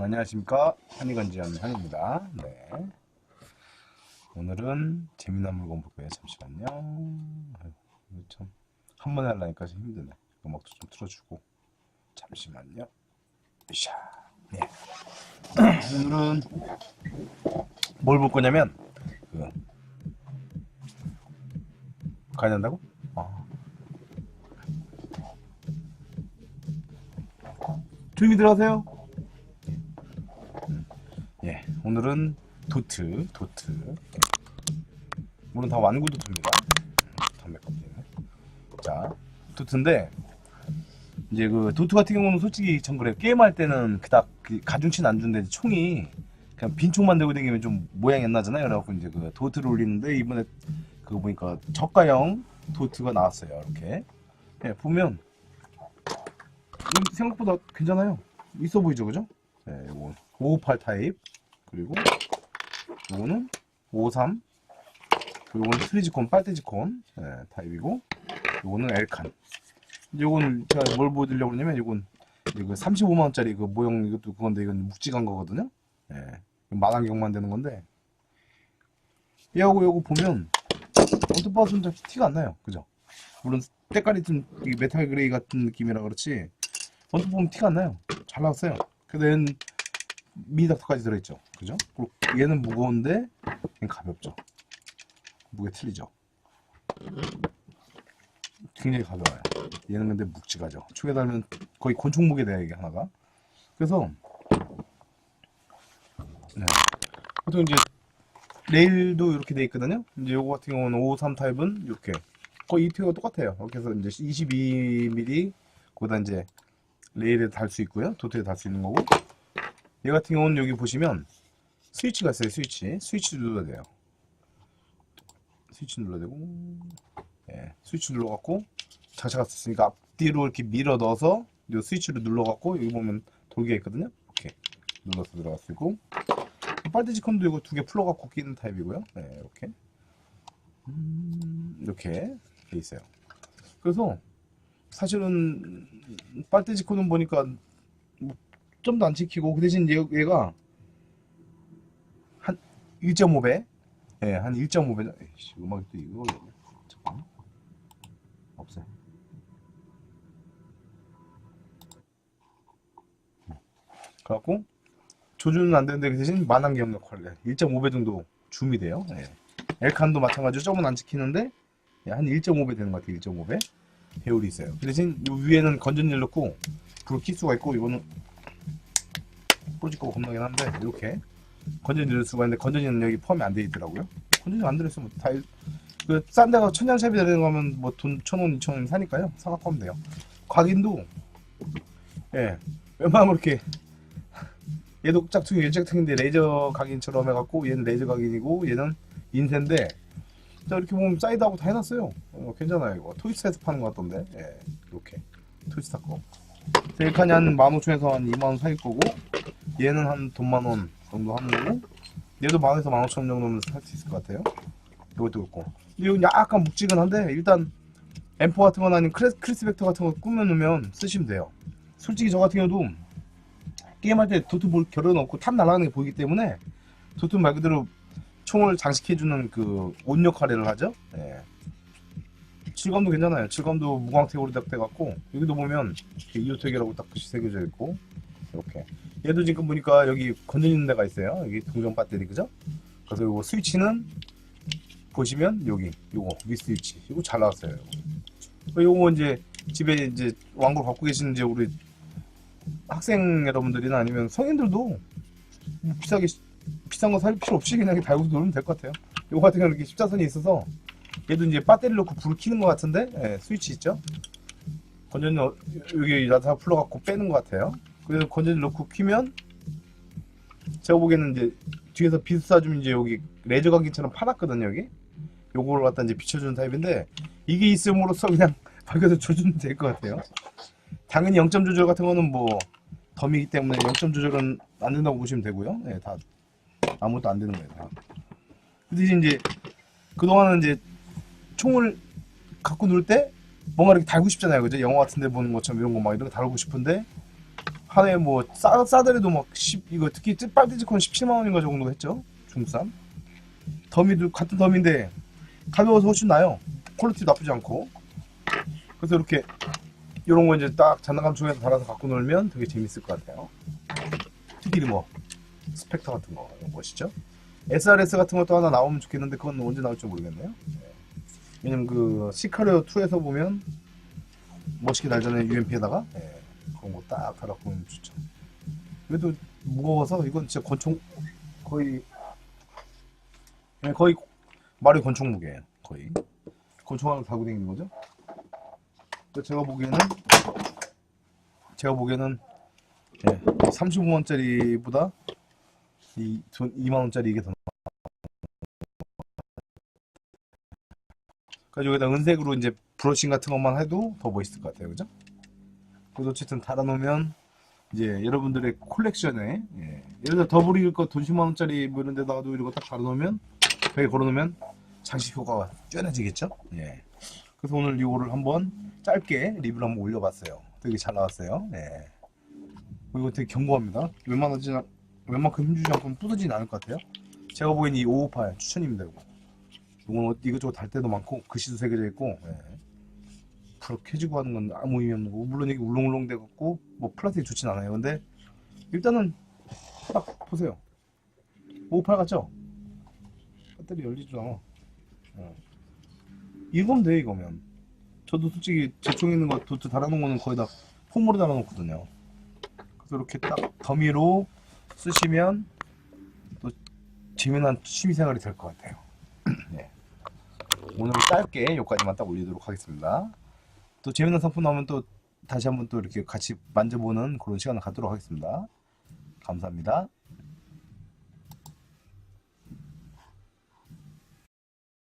안녕하십니까 한이건지연 현입니다. 네. 오늘은 재미난 물건 볼 거예요. 잠시만요. 아이고, 참, 한 번에 하려니까 좀 힘드네. 음악도 좀 틀어주고. 잠시만요. 샤. 네. 오늘은 뭘 볼 거냐면, 그, 가야 된다고? 아. 조용히 들어가세요. 예, 오늘은 도트, 도트. 물론 다 완구 도트입니다. 담배 껍질은. 자, 도트인데 이제 그 도트 같은 경우는 솔직히 전 그래요. 게임할 때는 그닥 그 가중치는 안 주는데 총이 그냥 빈 총만 들고 다니면 좀 모양이 안 나잖아요. 그래갖고 이제 그 도트를 올리는데 이번에 그거 보니까 저가형 도트가 나왔어요. 이렇게. 예, 보면 음, 생각보다 괜찮아요. 있어 보이죠, 그죠? 네, 요거 558 타입 그리고 요거는 53 그리고 요거는 트리지콘 빨대지콘 예, 타입이고 요거는 엘칸. 요거는 제가 뭘 보여드리려고 그러냐면 요건 이거 35만원짜리 그 모형 이것도 그건데 이건 묵직한 거거든요. 예, 만안경만 되는 건데. 얘하고 요거 보면 언뜻 봐서는 좀 티가 안 나요. 그죠? 물론 때깔이 좀 메탈 그레이 같은 느낌이라 그렇지 언뜻 보면 티가 안 나요. 잘 나왔어요. 근데 얘는 미니닥터까지 들어있죠. 그죠? 그리고 얘는 무거운데 얘는 가볍죠. 무게 틀리죠. 굉장히 가벼워요. 얘는 근데 묵직하죠. 총에 달면 거의 곤충 무게 돼요, 이게 하나가. 그래서 네. 보통 이제 레일도 이렇게 돼 있거든요. 이제 요거 같은 경우는 553 타입은 이렇게 거의 이트가 똑같아요. 이렇게 해서 이제 22mm 거기다 이제 레일에 달 수 있고요. 도트에 달 수 있는 거고 얘 같은 경우는 여기 보시면 스위치가 있어요 스위치. 스위치 눌러야 돼요. 스위치 눌러야 되고 예, 스위치 눌러갖고 자체가 있으니까 앞뒤로 이렇게 밀어 넣어서 이 스위치를 눌러갖고 여기 보면 돌기가 있거든요. 이렇게 눌러서 들어갈 수 있고. 빨대지 컨도 이거 두 개 풀러갖고 끼는 타입이고요. 네, 이렇게. 음, 이렇게 돼 있어요. 그래서 사실은 빨대지 컨은 보니까 점도 안 찍히고 그 대신 얘, 얘가 한 1.5배? 예, 한 1.5배. 에이씨, 음악이 또 이거 잠깐만. 없어요 그래갖고 조준은 안 되는데 그 대신 만환경 역할을 해 1.5배 정도 줌이 돼요. 예. 엘칸도 마찬가지로 점은 안 찍히는데 예, 한 1.5배 되는 것 같아요 1.5배. 배율이 있어요. 그 대신 요 위에는 건전지를 넣고 불을 킬 수가 있고 이거는 꼬집고 겁나긴 한데 이렇게 건전지 넣을 수가 있는데 건전지는 여기 포함이 안 돼 있더라고요. 건전지 안 들어있으면 다 그싼 데가 천장샵이 되는 거면 뭐 돈 천 원, 이천 원 사니까요. 사갖고 하면 돼요. 각인도 예 웬만하면 이렇게 얘도 짝퉁이 얘 짝퉁인데 레이저 각인처럼 해갖고 얘는 레이저 각인이고 얘는 인쇄인데 자 이렇게 보면 사이드하고 다 해놨어요. 어, 괜찮아요 이거 토이스에서 파는 것 같던데 예 이렇게 토이스타 거. 셀칸이 한 15,000에서 한 2만원 사이 거고 얘는 한 돈만 원 정도 하는 거고 얘도 만원에서 15,000원 정도면 살 수 있을 것 같아요. 이것도 그렇고. 이건 약간 묵직은한데 일단 M4 같은 거나 아니면 크리스, 크리스 벡터 같은 거 꾸며놓으면 쓰시면 돼요. 솔직히 저 같은 경우도 게임할 때 도트 볼 겨뤄 넣고 탑 날아가는 게 보이기 때문에 도트 말 그대로 총을 장식해주는 그옷 역할을 하죠. 예. 질감도 괜찮아요. 질감도 무광택으로 딱 돼갖고 여기도 보면 이오텍이라고 딱 글씨 새겨져 있고 이렇게 얘도 지금 보니까 여기 건드리는 데가 있어요. 여기 동전 배터리 그죠? 그래서 요거 스위치는 보시면 여기 요거 위 스위치. 이거 잘 나왔어요. 요거. 이제 집에 이제 왕고 갖고 계시는 이제 우리 학생 여러분들이나 아니면 성인들도 뭐 비싸게 비싼 거 살 필요 없이 그냥 달고 놀면 될 것 같아요. 요거 같은 경우는 이렇게 십자선이 있어서 얘도 이제 배터리 넣고 불을 켜는 것 같은데 예, 스위치 있죠? 건전지 어- 여기 다 풀러 갖고 빼는 것 같아요 그래서 건전지 넣고 키면 제가 보기에는 이제 뒤에서 비슷하좀 이제 여기 레저 각인처럼 파놨거든요 여기. 요거를 갖다 이제 비춰주는 타입인데 이게 있음으로써 그냥 밖에서 조준이 될것 같아요. 당연히 0점 조절 같은 거는 뭐 덤이기 때문에 0점 조절은 안 된다고 보시면 되고요. 네, 다 아무것도 안 되는 거예요 다. 그 대신 이제 그동안은 이제 총을 갖고 놀 때 뭔가 이렇게 달고 싶잖아요. 그죠? 영화 같은 데 보는 것처럼 이런 거 막 이런 거 다루고 싶은데 하나에 뭐 싸, 싸더라도 막 10, 이거 특히 빨대지콘 17만 원인가 정도 했죠? 중산 더미도 같은 더미인데 가벼워서 훨씬 나요. 퀄리티 나쁘지 않고. 그래서 이렇게 이런 거 이제 딱 장난감 쪽에서 달아서 갖고 놀면 되게 재밌을 것 같아요. 특히 뭐 스펙터 같은 거 이런 거 멋있죠 SRS 같은 것도 하나 나오면 좋겠는데 그건 언제 나올지 모르겠네요. 네. 왜냐면 그 시카리오 2에서 보면 멋있게 달잖아요 UMP에다가. 네. 그런 거딱 달아갖고 오면 좋죠 그래도 무거워서 이건 진짜 권총 거의 네, 거의 말이 권총 무게예요 거의 권총 하나 달고 다니는 거죠 그 제가 보기에는 제가 보기에는 예, 35만원짜리보다 이 2만 원짜리 이게 더. 그래서 여기다 은색으로 이제 브러싱 같은 것만 해도 더 멋있을 것 같아요 그죠? 어쨌든 달아놓으면 이제 여러분들의 콜렉션에 예, 예를 들어 더블일 거돈 10만원짜리 뭐 이런 데다가도 이런 거딱 달아놓으면 벽에 걸어놓으면 장식 효과가 뛰어나지겠죠? 예. 그래서 오늘 이거를 한번 짧게 리뷰를 한번 올려봤어요. 되게 잘 나왔어요. 네. 어, 이거 되게 견고합니다. 웬만하지, 웬만큼 힘주지 않고 부서지진 않을 것 같아요. 제가 보기엔 이558 추천입니다. 이거. 이건 어- 이것저것 달 때도 많고 글씨도 새겨져 있고 예. 해주고 하는 건 아무 의미 없는 거고 물론 이게 울렁울렁 돼갖고 뭐 플라스틱 좋진 않아요. 근데 일단은 딱 보세요. 558 같죠? 배터리 열리지도 않아. 어. 이거면 돼 이거면. 저도 솔직히 제 총에 있는 거 도트 달아놓은 거는 거의 다 폼으로 달아놓거든요. 그래서 이렇게 딱 더미로 쓰시면 또 재미난 취미생활이 될 것 같아요. 네. 오늘 짧게 여기까지만 딱 올리도록 하겠습니다. 또 재미난 상품 나오면 또 다시 한번 또 이렇게 같이 만져보는 그런 시간을 갖도록 하겠습니다. 감사합니다.